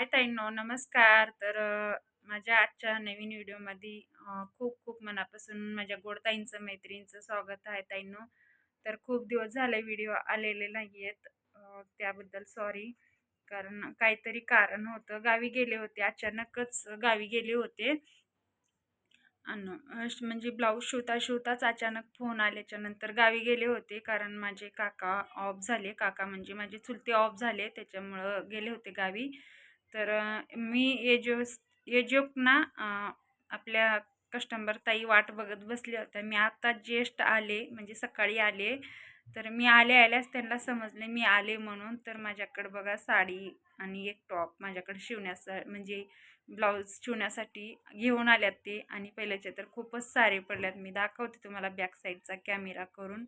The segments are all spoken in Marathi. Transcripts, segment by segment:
हाय ताईंनो नमस्कार. तर माझ्या आजच्या नवीन व्हिडिओमध्ये खूप खूप मनापासून माझ्या गोडताईंचं मैत्रिणीचं स्वागत आहे ताईंनो. तर खूप दिवस झाले व्हिडिओ आलेले नाही आहेत त्याबद्दल सॉरी. कारण काहीतरी कारण होतं. गावी गेले होते. अचानकच गावी गेले होते. आणि म्हणजे ब्लाऊज शिवता शिवताच अचानक फोन आल्याच्यानंतर गावी गेले होते. कारण माझे काका ऑफ झाले. काका म्हणजे माझे चुलते ऑफ झाले. त्याच्यामुळं गेले होते गावी. तर मी एजोस एजोक ना आपल्या कस्टंबर ताई वाट बघत बसले होत्या मी आता ज्येष्ठ आले म्हणजे सकाळी आले. तर मी आले आल्यास त्यांना समजले मी आले म्हणून. तर माझ्याकडे बघा साडी आणि एक टॉप माझ्याकडे शिवण्याचा म्हणजे ब्लाऊज शिवण्यासाठी घेऊन आल्यात ते. आणि पहिल्याचे तर खूपच सारे पडल्यात. मी दाखवते तुम्हाला बॅक साईडचा कॅमेरा करून.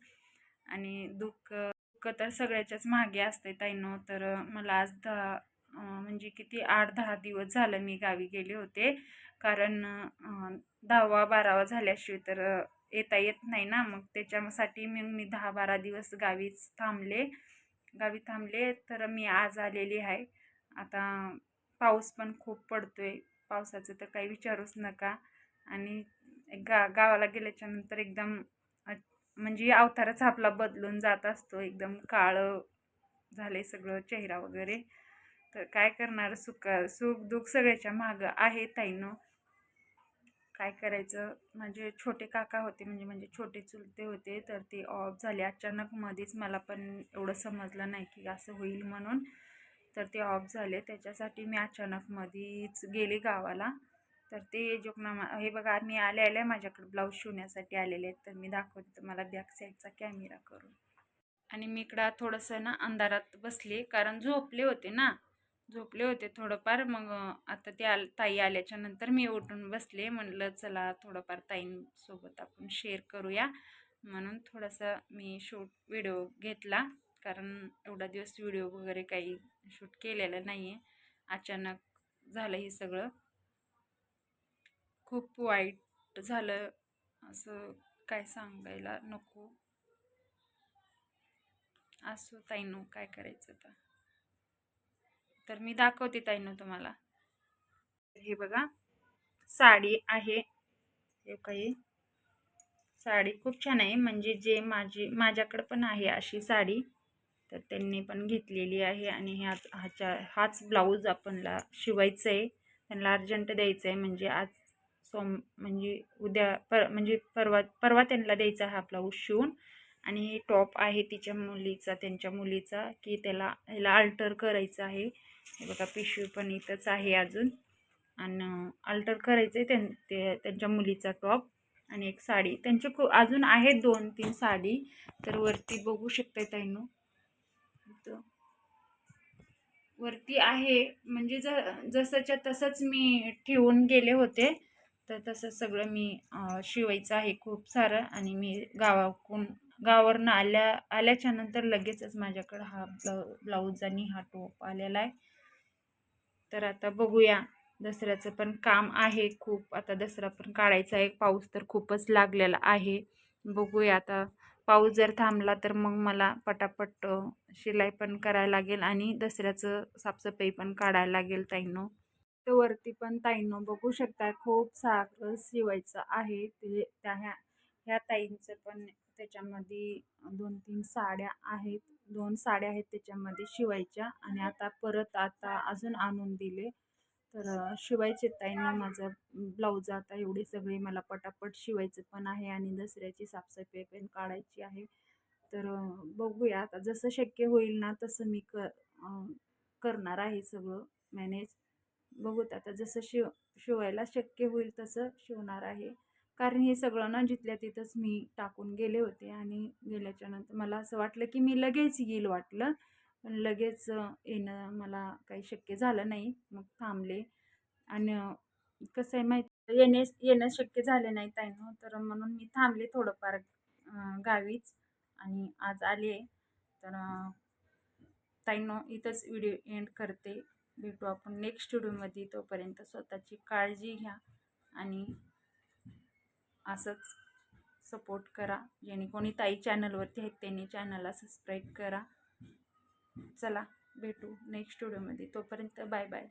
आणि दुःख दुःख तर सगळ्याच्याच मागे असते ताईनो. तर मला आज दहा म्हणजे किती आठ दहा दिवस झालं मी गावी गेले होते. कारण दहावा बारावा झाल्याशिवाय तर येता येत नाही ना. मग त्याच्यासाठी मी मी दहा बारा दिवस गावीच थांबले. गावी थांबले तर मी आज आलेली आहे. आता पाऊस पण खूप पडतो आहे पावसाचं तर काही विचारूच नका. आणि गा गावाला गेल्याच्यानंतर एकदम म्हणजे अवतारच आपला बदलून जात असतो. एकदम काळं झाले सगळं चेहरा वगैरे. तर काय करणार? सुख सुख दुःख सगळ्याच्या मागं आहे ताईनं. काय करायचं? म्हणजे छोटे काका होते म्हणजे म्हणजे छोटे चुलते होते तर ते ऑफ झाले. अचानक मध्येच मला पण एवढं समजलं नाही की असं होईल म्हणून. तर ते ऑफ झाले. त्याच्यासाठी मी अचानक मध्येच गेले गावाला. तर ते जोगनामा हे बघा मी आले आले माझ्याकडे ब्लाऊज शिवण्यासाठी आलेले आहेत. तर मी दाखवते तुम्हाला बॅक साईडचा कॅमेरा करून. आणि मी इकडं थोडंसं ना अंधारात बसले कारण झोपले होते ना. झोपले होते थोडंफार. मग आता ते आल ताई आल्याच्यानंतर मी उठून बसले. म्हणलं चला थोडंफार ताईंसोबत आपण शेअर करूया. म्हणून थोडासा मी शूट व्हिडिओ घेतला. कारण एवढा दिवस व्हिडिओ वगैरे काही शूट केलेलं नाही आहे अचानक झालं हे सगळं. खूप वाईट झालं असं काय सांगायला नको. असो ताईनो काय करायचं आता? तर मी दाखवते ताईनो तुम्हाला. हे बघा साडी आहे. हे काही. साडी खूप छान आहे. म्हणजे जे माझी माझ्याकडं पण आहे अशी साडी. तर त्यांनी पण घेतलेली आहे आणि ह्याच ह्याच्या हाच ब्लाऊज आपणला शिवायचं आहे त्यांना अर्जंट द्यायचं आहे म्हणजे आज सोम म्हणजे उद्या पर म्हणजे परवा परवा त्यांना द्यायचा हा ब्लाऊज शिवून. आणि हे टॉप आहे तिच्या मुलीचा त्यांच्या मुलीचा की त्याला ह्याला अल्टर करायचं आहे. हे बघा पिशवी पण इथंच आहे अजून. आणि अल्टर करायचं आहे त्यां ते त्यांच्या मुलीचा टॉप आणि एक साडी. त्यांचे खूप अजून आहेत दोन तीन साडी. तर वरती बघू शकता त्यांनो वरती आहे म्हणजे ज जसंच्या तसंच मी ठेवून गेले होते. तर तसं सगळं मी शिवायचं आहे खूप सारं. आणि मी गावाकडून गावावरनं आल्या आल्याच्यानंतर लगेचच माझ्याकडं हा ब्लाऊ ब्लाऊज आणि हा टोप आलेला आहे. तर आता बघूया दसऱ्याचं पण काम आहे खूप. आता दसरा पण काढायचा आहे. पाऊस तर खूपच लागलेला आहे. बघूया आता पाऊस जर थांबला तर मग मला पटापट शिलाई पण करायला लागेल आणि दसऱ्याचं साफसफाई पण काढायला लागेल ताईंनो. तर वरती पण ताईंनो बघू शकता खूप सारं शिवायचं आहे. ते त्या ह्या ह्या ताईंचं पण त्याच्यामध्ये दोन तीन साड्या आहेत. दोन साड्या आहेत त्याच्यामध्ये शिवायच्या आणि आता परत आता अजून आणून दिले. तर शिवायचे ताईंना माझं ब्लाऊज आता एवढे सगळे मला पटापट शिवायचं पण आहे आणि दसऱ्याची साफसफाई पण काढायची आहे. तर बघूया आता जसं शक्य होईल ना तसं मी क करणार आहे सगळं मॅनेज बघूत आता जसं शिव शिवायला शक्य होईल तसं शिवणार आहे. कारण हे सगळं ना जिथल्या तिथंच मी टाकून गेले होते आणि गेल्याच्यानंतर मला असं वाटलं की मी लगेच येईल वाटलं. पण लगेच येणं मला काही शक्य झालं नाही. मग थांबले. आणि कसं आहे माहिती येणे येणं शक्य झाले नाही ताईनं. तर म्हणून मी थांबले थोडंफार गावीच. आणि आज आले तर ताईनो इथंच व्हिडिओ एंड करते. भेटू आपण नेक्स्ट व्हिडिओमध्ये. तोपर्यंत स्वतःची काळजी घ्या. आणि असंच सपोर्ट करा. ज्याने कोणी ताई चॅनलवरती आहेत त्यांनी चॅनलला सबस्क्राईब करा. चला भेटू नेक्स्ट व्हिडिओमध्ये तोपर्यंत बाय बाय